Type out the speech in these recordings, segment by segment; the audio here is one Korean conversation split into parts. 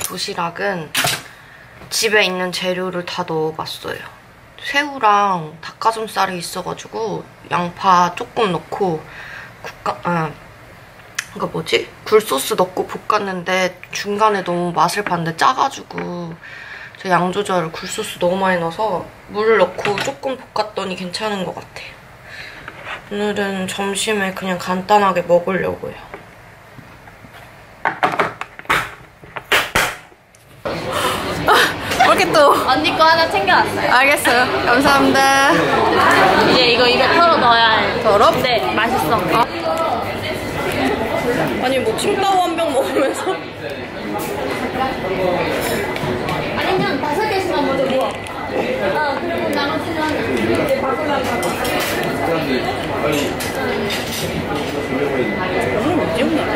도시락은 집에 있는 재료를 다 넣어봤어요. 새우랑 닭가슴살이 있어가지고 양파 조금 넣고 국가, 아, 그니까 뭐지? 굴소스 넣고 볶았는데 중간에 너무 맛을 봤는데 짜가지고 제가 양 조절을 굴소스 너무 많이 넣어서 물을 넣고 조금 볶았더니 괜찮은 것 같아요. 오늘은 점심에 그냥 간단하게 먹으려고요. 이렇게 또 언니 거 하나 챙겨왔어요. 알겠어요. 감사합니다. 이제 이거 입에 털어 넣어야 해. 더럽? 네, 맛있어. 아니 뭐 칭따오 한 병 먹으면서 아니면 다섯 개씩만 먼저 모아. 어, 그리고 나머지는 이제 바꾸면 그럼 이제 혼나네.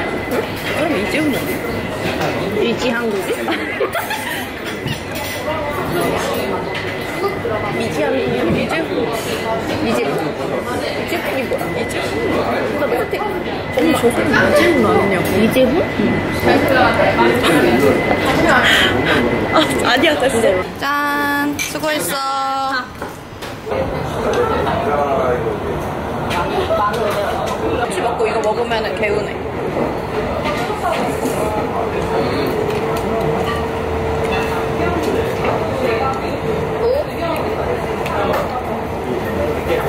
그럼 혼나네. 유지 한국이? 미지하면 이제 이제 이제훈이 뭐야? 이제훈. 나 메타텍. 엄마 저건 이제훈 아니냐고. 이제훈? 아, 아니야 됐어. 짠. 수고했어. 혹시 먹고 이거 먹으면 개운해.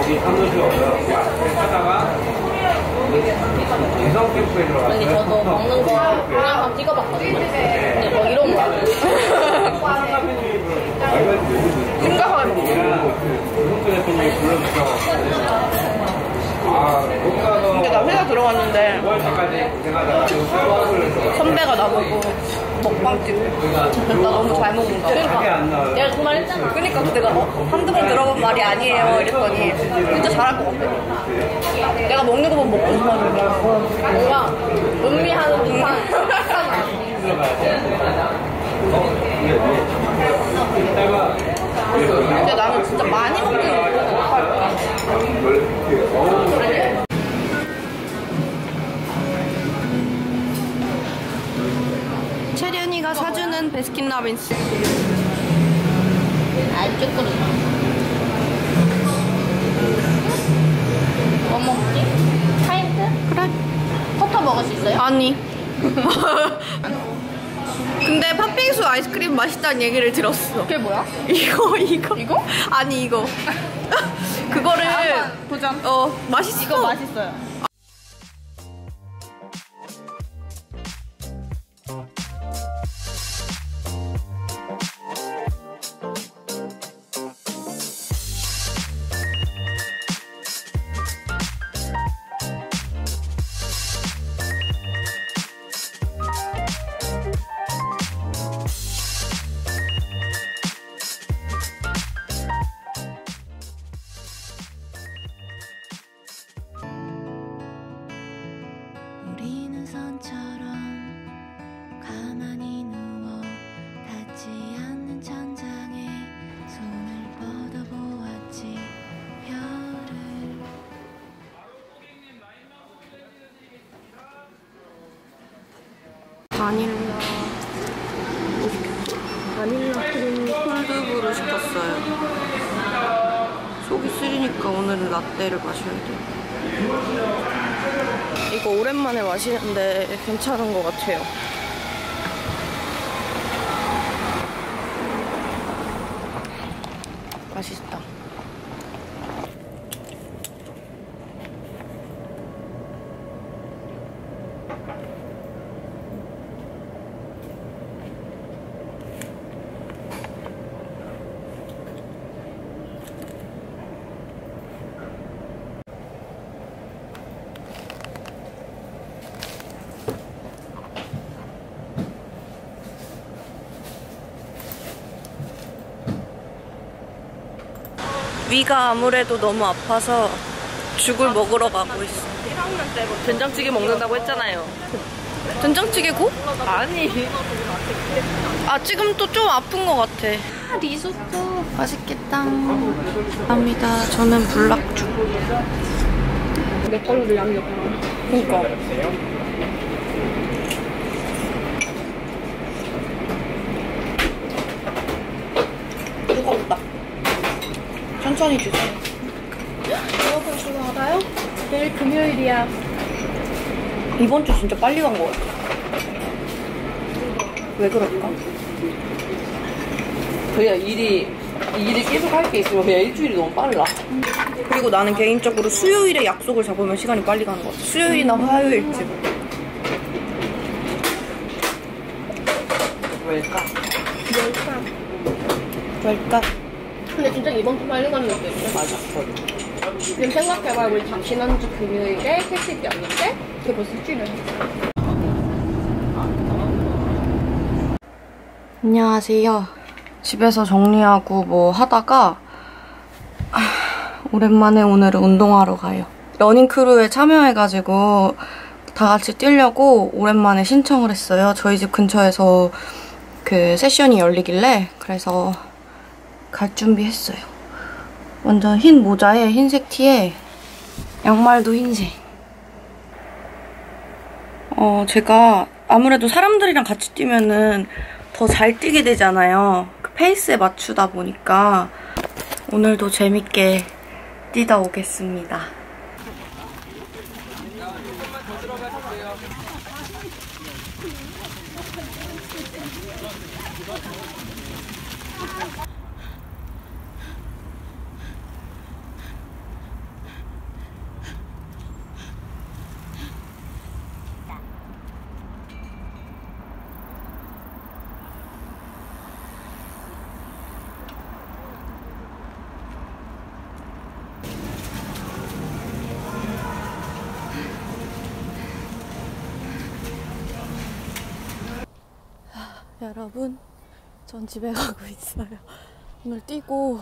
거기 사무실 하다가 이성 캠프에 들어가. 언니 저도 먹는 거 한번 찍어봤거든요. 근데 뭐 이런 거. 생각하게 먹어. 이성표 대통령이 불러주셔. 아, 못 가서 근데 나 회사 들어갔는데 9월까지 고생하다가 지금 수업을 들어가. 선배가 나보고 먹방 찍고 나 너무 잘 먹는다. 그러니까. 내가 그 말 했잖아. 그러니까 내가 어? 한두 번 들어본 말이 아니에요 이랬더니 진짜 잘할 것 같아. 내가 먹는 거 보면 먹고 싶어. 뭔가 음미하는 듯한. 근데 나는 진짜 많이 먹는 거 못할 거야. 채련이가 사주는 베스킨라빈스. 아, 조금. 뭐 먹지? 파인트? 그래. 커터 먹을 수 있어요? 아니. 근데 팥빙수 아이스크림 맛있다는 얘기를 들었어. 그게 뭐야? 이거 이거 이거? 아니 이거 그거를 도전. 어 맛있어. 이거 맛있어요. 바닐라 바닐라 크림 콜드브루 시켰어요. 속이 쓰리니까 오늘은 라떼를 마셔야 돼. 이거 오랜만에 마시는데 괜찮은 것 같아요. 맛있다. 위가 아무래도 너무 아파서 죽을 먹으러 가고 있어. 1학년 때뭐 된장찌개 먹는다고 했잖아요. 된장찌개고? 아니. 아 지금 또 좀 아픈 것 같아. 리소또. 맛있겠다. 감사합니다. 저는 불락죽. 내 걸로도 양이 없고. 그니까. 천천히 주세요. 여러분 그거 알아요? 내일 금요일이야. 이번 주 진짜 빨리 간 거 같아. 왜 그럴까? 그냥 일이 일이 계속 할 게 있으면 그냥 일주일이 너무 빨라. 그리고 나는 개인적으로 수요일에 약속을 잡으면 시간이 빨리 가는 것 같아. 수요일이나 화요일쯤. 왜일까? 왜일까? 근데 진짜 이번 주 빨리 가는 것도 있어. 맞아. 지금 생각해봐 우리 장- 지난주 금요일에 택시였는데 그게 벌써 일주일을 했어. 안녕하세요. 집에서 정리하고 뭐 하다가 아, 오랜만에 오늘은 운동하러 가요. 러닝크루에 참여해가지고 다 같이 뛰려고 오랜만에 신청을 했어요. 저희 집 근처에서 그 세션이 열리길래 그래서 갈 준비했어요. 완전 흰 모자에 흰색 티에 양말도 흰색. 어, 제가 아무래도 사람들이랑 같이 뛰면은 더 잘 뛰게 되잖아요. 그 페이스에 맞추다 보니까 오늘도 재밌게 뛰다 오겠습니다. 여러분, 전 집에 가고 있어요. 오늘 뛰고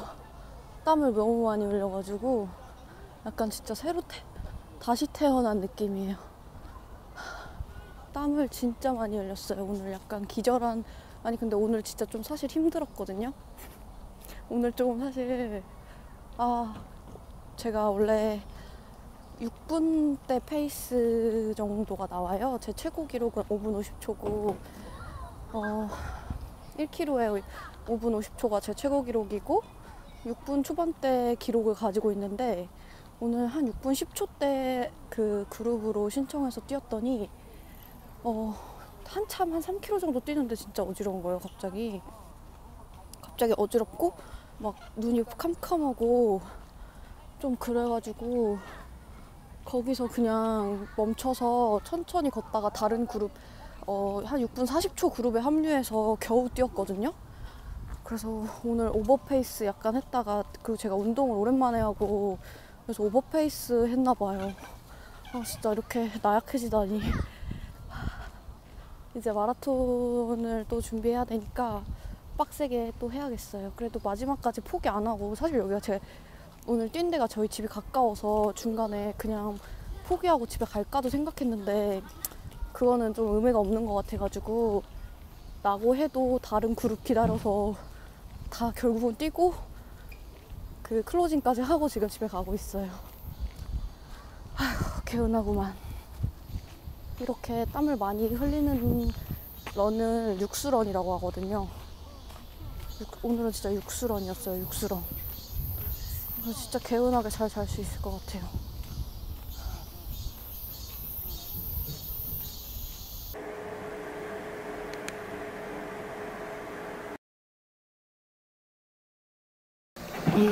땀을 너무 많이 흘려가지고 약간 진짜 새로 태, 다시 태어난 느낌이에요. 땀을 진짜 많이 흘렸어요. 오늘 약간 기절한, 아니 근데 오늘 진짜 좀 사실 힘들었거든요. 오늘 조금 사실, 아, 제가 원래 6분대 페이스 정도가 나와요. 제 최고 기록은 5분 50초고, 어, 1km에 5분 50초가 제 최고 기록이고 6분 초반대 기록을 가지고 있는데 오늘 한 6분 10초대 그 그룹으로 신청해서 뛰었더니 어, 한참 한 3km 정도 뛰는데 진짜 어지러운 거예요, 갑자기. 갑자기 어지럽고 막 눈이 캄캄하고 좀 그래가지고 거기서 그냥 멈춰서 천천히 걷다가 다른 그룹 어, 한 6분 40초 그룹에 합류해서 겨우 뛰었거든요. 그래서 오늘 오버페이스 약간 했다가 그리고 제가 운동을 오랜만에 하고 그래서 오버페이스 했나 봐요. 아 진짜 이렇게 나약해지다니. 이제 마라톤을 또 준비해야 되니까 빡세게 또 해야겠어요. 그래도 마지막까지 포기 안 하고 사실 여기가 제 오늘 뛴 데가 저희 집이 가까워서 중간에 그냥 포기하고 집에 갈까도 생각했는데 그거는 좀 의미가 없는 것 같아가지고 라고 해도 다른 그룹 기다려서 다 결국은 뛰고 그 클로징까지 하고 지금 집에 가고 있어요. 아휴 개운하구만. 이렇게 땀을 많이 흘리는 런을 육수런이라고 하거든요. 육- 오늘은 진짜 육수런이었어요. 육수런. 진짜 개운하게 잘 잘 수 있을 것 같아요.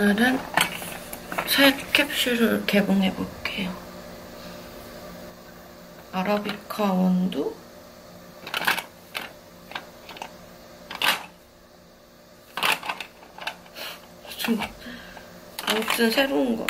오늘은 새 캡슐을 개봉해 볼게요. 아라비카 원두 좀 아무튼 새로운 거.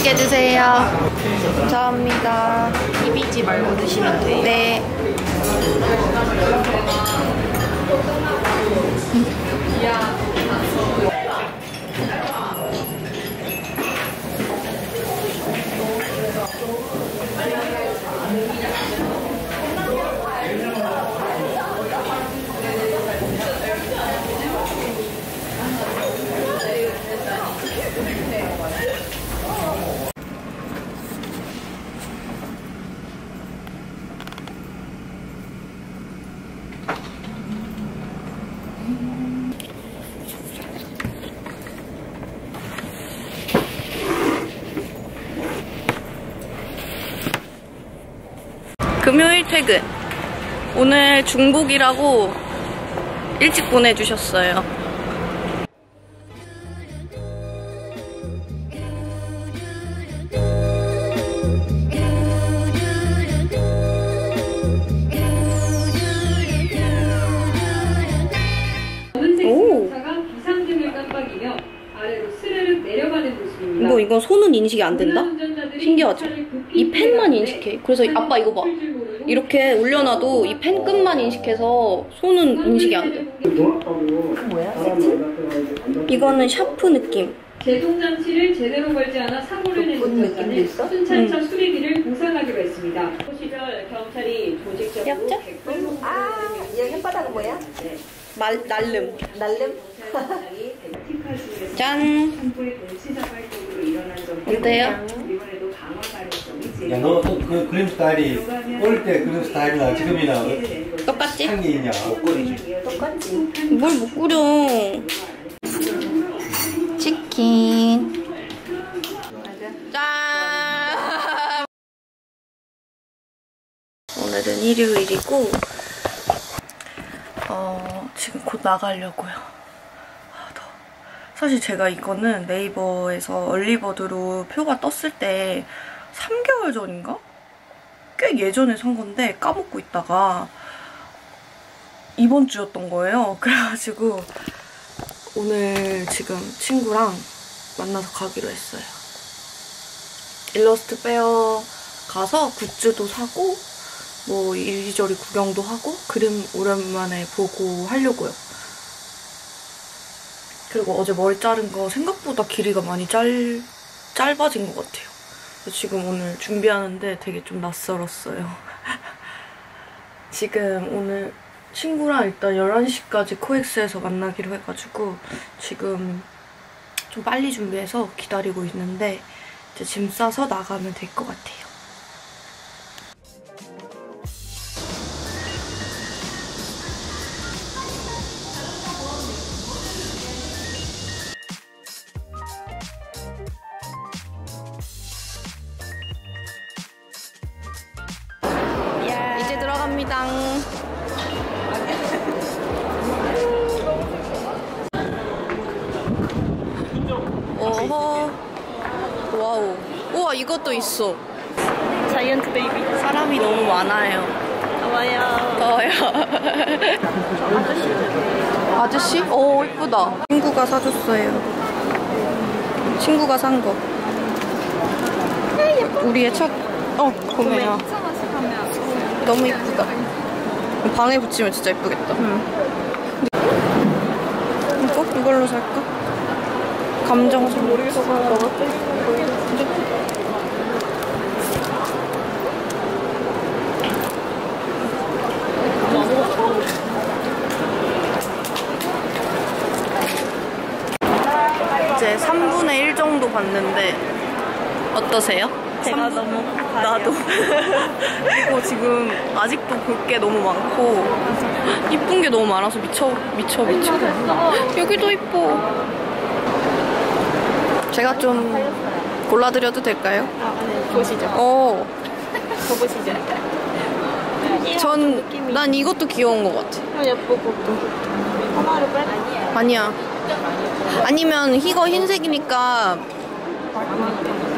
맛있게 드세요. 감사합니다. 비비지 말고 드시면 돼요. 네. 금요일 퇴근. 오늘 중복이라고 일찍 보내주셨어요. 이거 이거 손은 인식이 안 된다? 신기하죠? 이 펜만 인식해. 그래서 아빠 이거 봐. 이렇게 올려놔도 이 펜 끝만 인식해서 손은 인식이 안 돼. 이거는 샤프 느낌. 제동 장치를 제대로 걸지 않아 사고를 낸 운전자는 순찰차 음. 수리비를 보상하기로 했습니다. 그 시절 경찰이 조직적으로 귀엽죠? 객관으로 아, 얘 혓바닥은 뭐야? 말 날름. 날름? 짠. 어때요? 야, 너또그 그림 스타일이 어릴 때 그림 스타일이나 지금이나 똑같지? 한게 있냐? 똑같지. 뭘못 꾸려. 치킨. 짠. 오늘은 일요일이고, 어, 지금 곧 나가려고요. 아. 사실 제가 이거는 네이버에서 얼리버드로 표가 떴을 때 3개월 전인가? 꽤 예전에 산 건데 까먹고 있다가 이번 주였던 거예요. 그래가지고 오늘 지금 친구랑 만나서 가기로 했어요. 일러스트 페어 가서 굿즈도 사고 뭐 이리저리 구경도 하고 그림 오랜만에 보고 하려고요. 그리고 어제 머리 자른 거 생각보다 길이가 많이 짧, 짧아진 것 같아요. 지금 오늘 준비하는데 되게 좀 낯설었어요. 지금 오늘 친구랑 일단 11시까지 코엑스에서 만나기로 해가지고 지금 좀 빨리 준비해서 기다리고 있는데 이제 짐 싸서 나가면 될 것 같아요. 어허. 와우. 우와, 이것도 있어. 자이언트 베이비. 사람이 너무 많아요. 더워요. 더워요. 아저씨? 오, 이쁘다. 친구가 사줬어요. 친구가 산 거. 우리의 첫, 어, 구매야. 너무 이쁘다. 방에 붙이면 진짜 이쁘겠다. 이거? 이걸로 살까? 감정선. 모르겠어. 이제 3분의 1 정도 봤는데 어떠세요? 제가 너무 나도. 그리고 지금 아직도 볼 게 너무 많고 이쁜 게 너무 많아서 미쳐 미쳐 미쳐. 여기도 이뻐. 제가 좀 골라드려도 될까요? 보시죠. 어. 저 보시죠. 전, 난 이것도 귀여운 것 같아. 예쁘고 또. 하나를 뺄까? 아니야. 아니면 이거 흰색이니까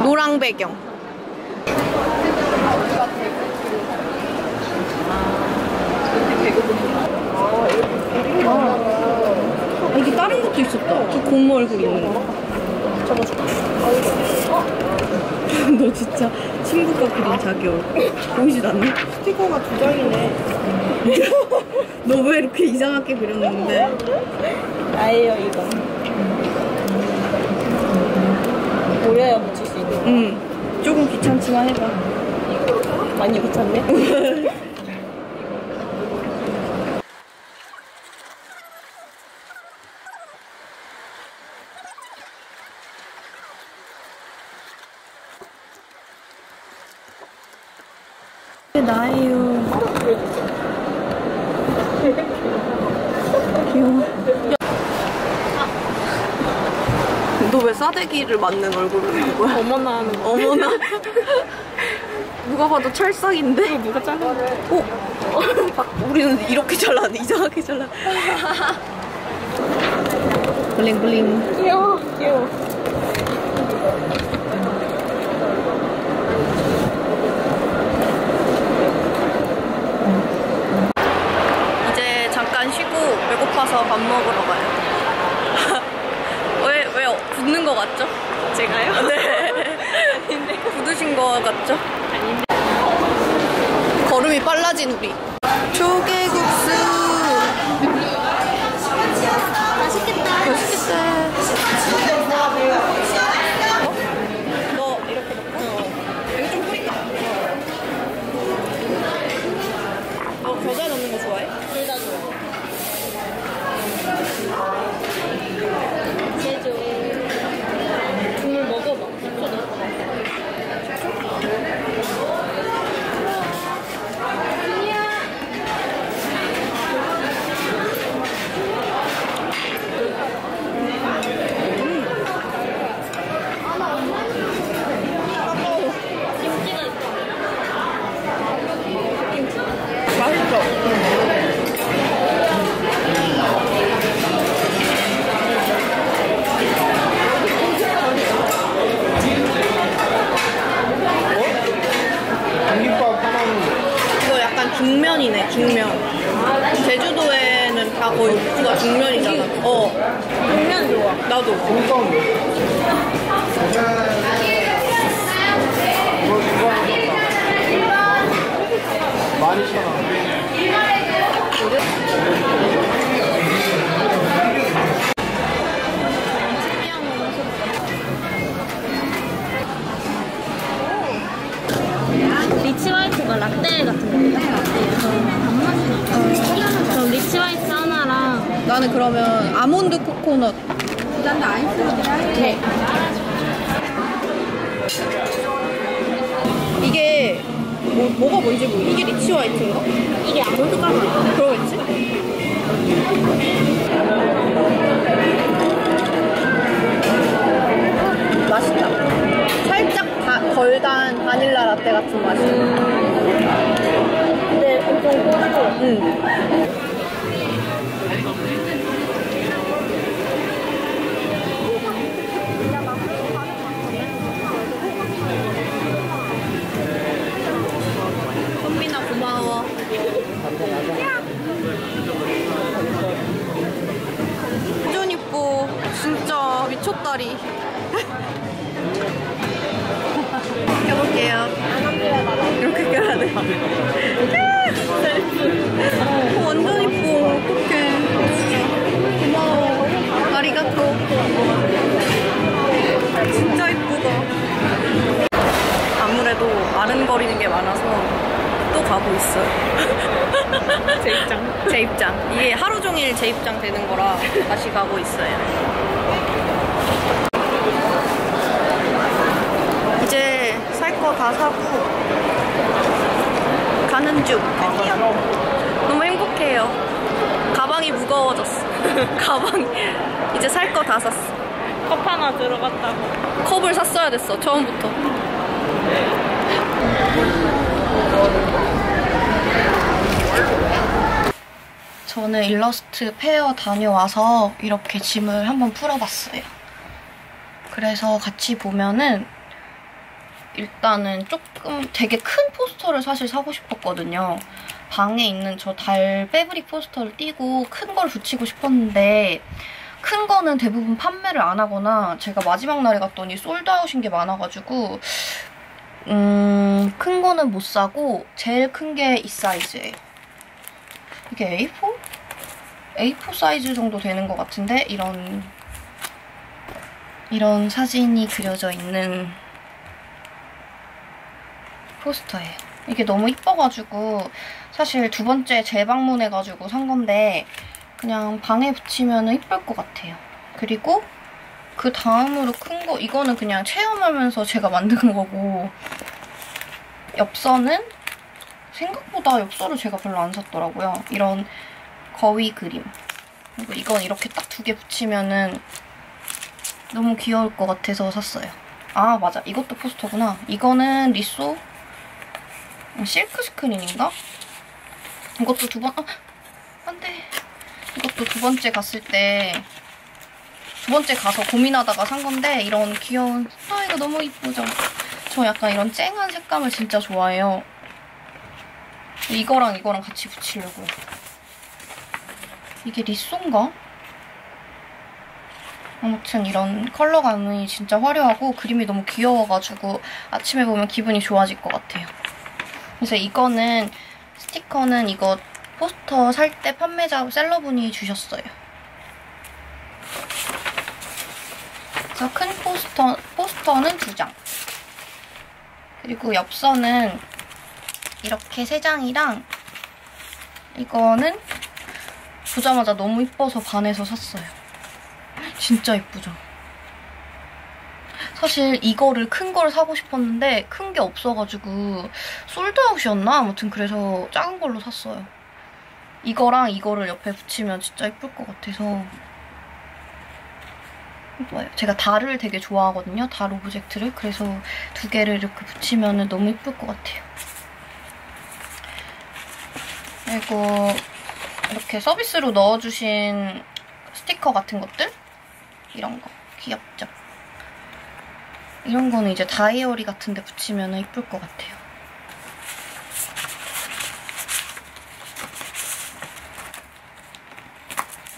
노랑 배경 아, 이게 다른 것도 있었다. 저 고무 얼굴 있는 거. 저거 줘. 진짜 친구가 그린 자기 얼굴 보이지도 않네? 스티커가 두 장이네. 너 왜 이렇게 이상하게 그렸는데? 나예요, 이거. 보여야 붙일 수 있는. 응 조금 귀찮지만 해봐 많이 붙였네. 나예요 귀여워 너 왜 싸대기를 맞는 얼굴을 한 거야? 어머나 하는 거. 어머나 누가 봐도 찰싹인데? 누가 잘랐네. 어? 막 우리는 이렇게 잘라네 이상하게 잘라 블링블링 귀여워, 귀여워. 이제 잠깐 쉬고 배고파서 밥 먹으러 가요 왜, 왜 붓는 거 같죠? 제가요? 네 아닌데 굳으신 거 같죠? 아닌데 걸음이 빨라진 우리 조개국수 맛있겠다 맛있겠다 너 이렇게 넣고 이거 좀 뿌릴까? 어, 겨자 넣는 거 좋아해? 둘다 좋아. 제주. 국물 먹어봐. 식초 넣어봐. 김치가 있어. 맛있어. 공깃밥 하나는 이거 약간 중면이네, 중면. 제주도에는 다 거의 국수가 중면이잖아. 어, 국면 좋아. 나도. 공깃밥 이거 이거 하나 많이 잖아 리치 화이트가 라떼 같은 거. 그럼 리치 화이트 하나랑 나는 그러면 아몬드 코코넛. 네. 이게 뭐, 뭐가 뭔지 모르 이게 리치 화이트인가? 이게 아몬드 가루. 그러겠지? 맛있다. 살짝 다, 덜단 바닐라 라떼 같은 맛이. 근데 엄청 고소. 응. 현민아 고마워. 완전 이뻐. 진짜 미쳤다리. 껴볼게요. 이렇게 껴야 돼. 어, 완전 이뻐. 어떡해. 고마워. 아리가또. 진짜 이쁘다. 아무래도 아른거리는 게 많아서 또 가고 있어요. 제 입장. 제 입장. 이게 하루 종일 제 입장 되는 거라 다시 가고 있어요. 이제 살 거 다 사고 가는 중. 너무 행복해요. 가방이 무거워졌어. 가방 이제 살 거 다 샀어. 컵 하나 들어갔다고. 컵을 샀어야 됐어 처음부터. 저는 일러스트 페어 다녀와서 이렇게 짐을 한번 풀어봤어요. 그래서 같이 보면은 일단은 조금 되게 큰 포스터를 사실 사고 싶었거든요. 방에 있는 저 달 패브릭 포스터를 띄고 큰 걸 붙이고 싶었는데 큰 거는 대부분 판매를 안 하거나 제가 마지막 날에 갔더니 솔드아웃인 게 많아가지고 음, 큰 거는 못 사고 제일 큰 게 이 사이즈예요. 이게 A4? A4 사이즈 정도 되는 것 같은데 이런 이런 사진이 그려져 있는 포스터예요. 이게 너무 이뻐가지고 사실 두 번째 재방문해가지고 산 건데 그냥 방에 붙이면 이쁠 것 같아요. 그리고 그 다음으로 큰 거 이거는 그냥 체험하면서 제가 만든 거고 엽서는 생각보다 엽서를 제가 별로 안 샀더라고요. 이런 거위 그림. 그리고 이건 이렇게 딱 두 개 붙이면은 너무 귀여울 것 같아서 샀어요. 아 맞아 이것도 포스터구나. 이거는 리쏘 실크 스크린인가? 이것도 두 번, 아, 안 돼. 이것도 두 번째 갔을 때, 두 번째 가서 고민하다가 산 건데, 이런 귀여운, 아, 이거 너무 이쁘죠? 저 약간 이런 쨍한 색감을 진짜 좋아해요. 이거랑 이거랑 같이 붙이려고. 이게 리쏘인가? 아무튼 이런 컬러감이 진짜 화려하고 그림이 너무 귀여워가지고 아침에 보면 기분이 좋아질 것 같아요. 그래서 이거는 스티커는 이거 포스터 살 때 판매자 셀러분이 주셨어요. 그래서 큰 포스터, 포스터는 두 장. 그리고 엽서는 이렇게 세 장이랑 이거는 보자마자 너무 이뻐서 반해서 샀어요. 진짜 이쁘죠? 사실 이거를 큰 걸 사고 싶었는데 큰 게 없어가지고 솔드아웃이었나? 아무튼 그래서 작은 걸로 샀어요. 이거랑 이거를 옆에 붙이면 진짜 예쁠 것 같아서 이뻐요. 제가 달을 되게 좋아하거든요. 달 오브젝트를. 그래서 두 개를 이렇게 붙이면 너무 예쁠 것 같아요. 그리고 이렇게 서비스로 넣어주신 스티커 같은 것들? 이런 거. 귀엽죠? 이런 거는 이제 다이어리 같은 데 붙이면 이쁠 것 같아요.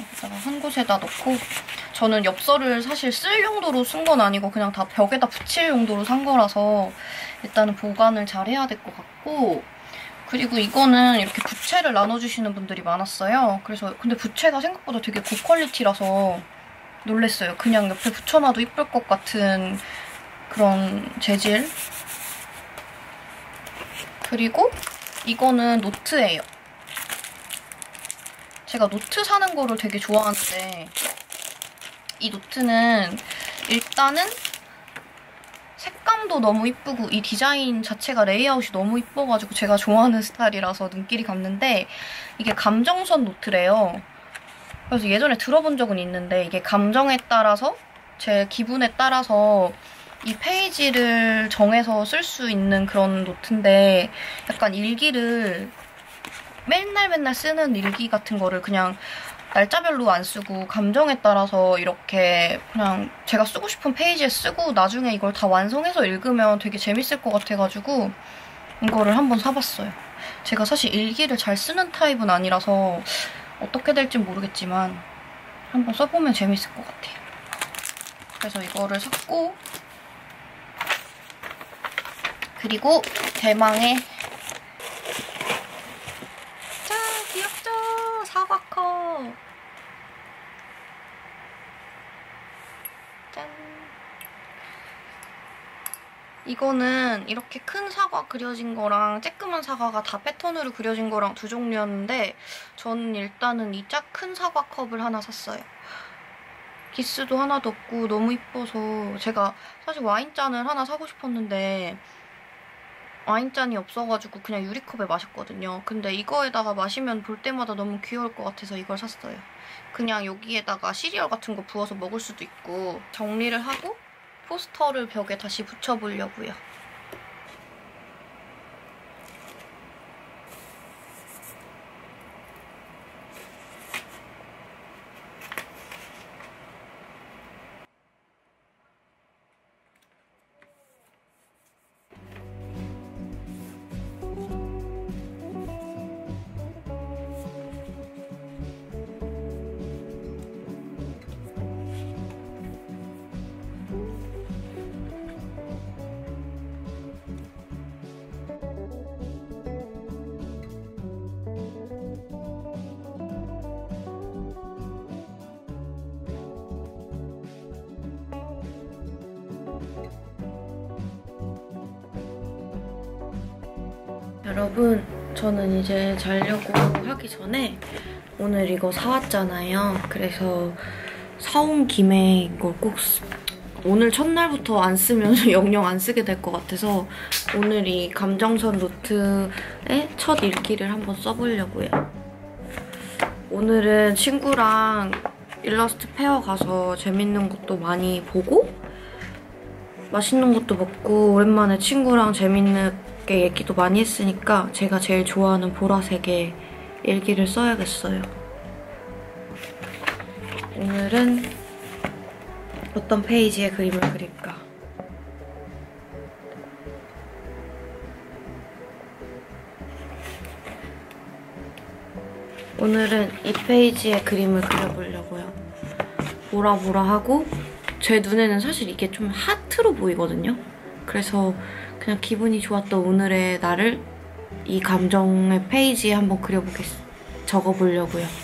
여기다가 한 곳에다 넣고 저는 엽서를 사실 쓸 용도로 쓴 건 아니고 그냥 다 벽에다 붙일 용도로 산 거라서 일단은 보관을 잘 해야 될 것 같고 그리고 이거는 이렇게 부채를 나눠주시는 분들이 많았어요. 그래서 근데 부채가 생각보다 되게 고퀄리티라서 놀랬어요. 그냥 옆에 붙여놔도 이쁠 것 같은 그런 재질. 그리고 이거는 노트예요. 제가 노트 사는 거를 되게 좋아하는데 이 노트는 일단은 색감도 너무 이쁘고 이 디자인 자체가 레이아웃이 너무 이뻐가지고 제가 좋아하는 스타일이라서 눈길이 갔는데 이게 감정선 노트래요. 그래서 예전에 들어본 적은 있는데 이게 감정에 따라서 제 기분에 따라서 이 페이지를 정해서 쓸 수 있는 그런 노트인데 약간 일기를 맨날 맨날 쓰는 일기 같은 거를 그냥 날짜별로 안 쓰고 감정에 따라서 이렇게 그냥 제가 쓰고 싶은 페이지에 쓰고 나중에 이걸 다 완성해서 읽으면 되게 재밌을 것 같아가지고 이거를 한번 사봤어요. 제가 사실 일기를 잘 쓰는 타입은 아니라서 어떻게 될지 모르겠지만 한번 써보면 재밌을 것 같아요. 그래서 이거를 샀고 그리고 대망의 짠! 귀엽죠? 사과컵! 짠! 이거는 이렇게 큰 사과 그려진 거랑 쬐끄만 사과가 다 패턴으로 그려진 거랑 두 종류였는데 저는 일단은 이짝큰 사과 컵을 하나 샀어요. 기스도 하나도 없고 너무 이뻐서 제가 사실 와인잔을 하나 사고 싶었는데 와인잔이 없어가지고 그냥 유리컵에 마셨거든요. 근데 이거에다가 마시면 볼 때마다 너무 귀여울 것 같아서 이걸 샀어요. 그냥 여기에다가 시리얼 같은 거 부어서 먹을 수도 있고 정리를 하고 포스터를 벽에 다시 붙여보려고요. 여러분, 저는 이제 자려고 하기 전에 오늘 이거 사왔잖아요. 그래서 사온 김에 이걸 꼭 쓰- 오늘 첫날부터 안 쓰면 영영 안 쓰게 될 것 같아서 오늘 이 감정선 노트의 첫 읽기를 한번 써보려고요. 오늘은 친구랑 일러스트 페어 가서 재밌는 것도 많이 보고 맛있는 것도 먹고 오랜만에 친구랑 재밌 게 얘기도 많이 했으니까 제가 제일 좋아하는 보라색의 일기를 써야겠어요. 오늘은 어떤 페이지에 그림을 그릴까? 오늘은 이 페이지에 그림을 그려보려고요. 보라 보라 하고 제 눈에는 사실 이게 좀 하트로 보이거든요. 그래서 그냥 기분이 좋았던 오늘의 나를 이 감정의 페이지에 한번 그려보겠, 적어보려고요.